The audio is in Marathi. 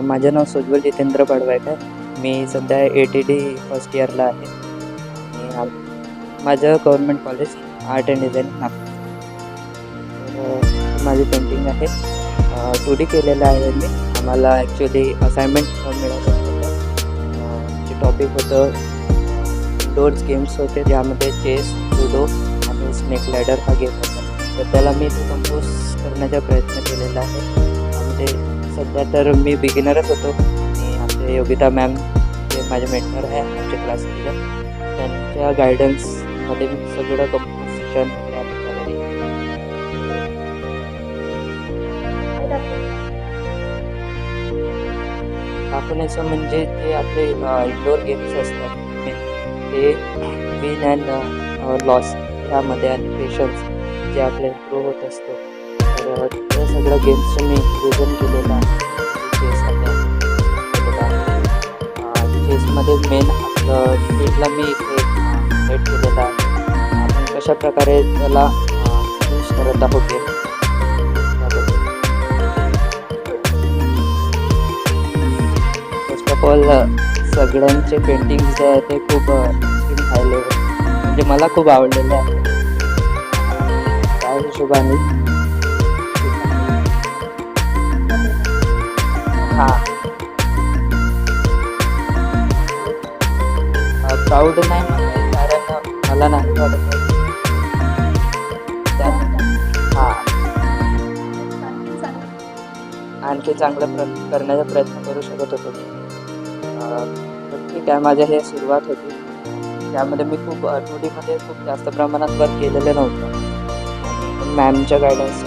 माझं नाव सुज्वल जितेंद्र पडवायकर. मी सध्या ए टी डी फर्स्ट इयरला आहे. आणि माझं government college art and design Nagpur माझी पेंटिंग आहे. टू डी केलेलं आहे मी. आम्हाला ॲक्च्युली असाइनमेंट मिळालं होतं. जे टॉपिक होतं डोर्स गेम्स होते ज्यामध्ये चेस लुडो आणि स्नेक लॅडर हा गेम होता. तर त्याला मी तो कंपोज करण्याचा प्रयत्न केलेला आहे. म्हणजे सध्या तर मी बिगिनरच होतो. आणि आमचे योगिता मॅम जे माझे मेंटर आहे आमचे क्लास टीचर त्यांच्या गायडन्समध्ये मी सगळं कंपोजिशन वगैरे आम्ही दाखवण्याचं म्हणजे जे आपले इंडोर गेम्स असतात ते विन अँड लॉस त्यामध्ये आणि पेशन्स जे आपल्या इम्प्रूव्ह होत असतो तर त्या सगळ्या गेम्सचं मी विजन चेसमध्ये मेन आपलं फील्डला मी इथे सेट केलेला आहे. आपण कशा प्रकारे त्याला यूज करत आहोत फर्स्ट ऑफ ऑल सगळ्यांचे पेंटिंग्स जे आहे ते खूप राहिले म्हणजे मला खूप आवडलेले आहे त्या हिशोबाने? हां. प्राऊड नाही. कारण मला नाही वाटत हां. आणखी चांगलं प्र करण्याचा प्रयत्न करू शकत होतो ठीक आहे माझ्या हे सुरुवात होती. त्यामध्ये मी खूप टू डीमध्ये खूप जास्त प्रमाणात वर्क केलेलं नव्हतं. मॅमच्या गायडन्स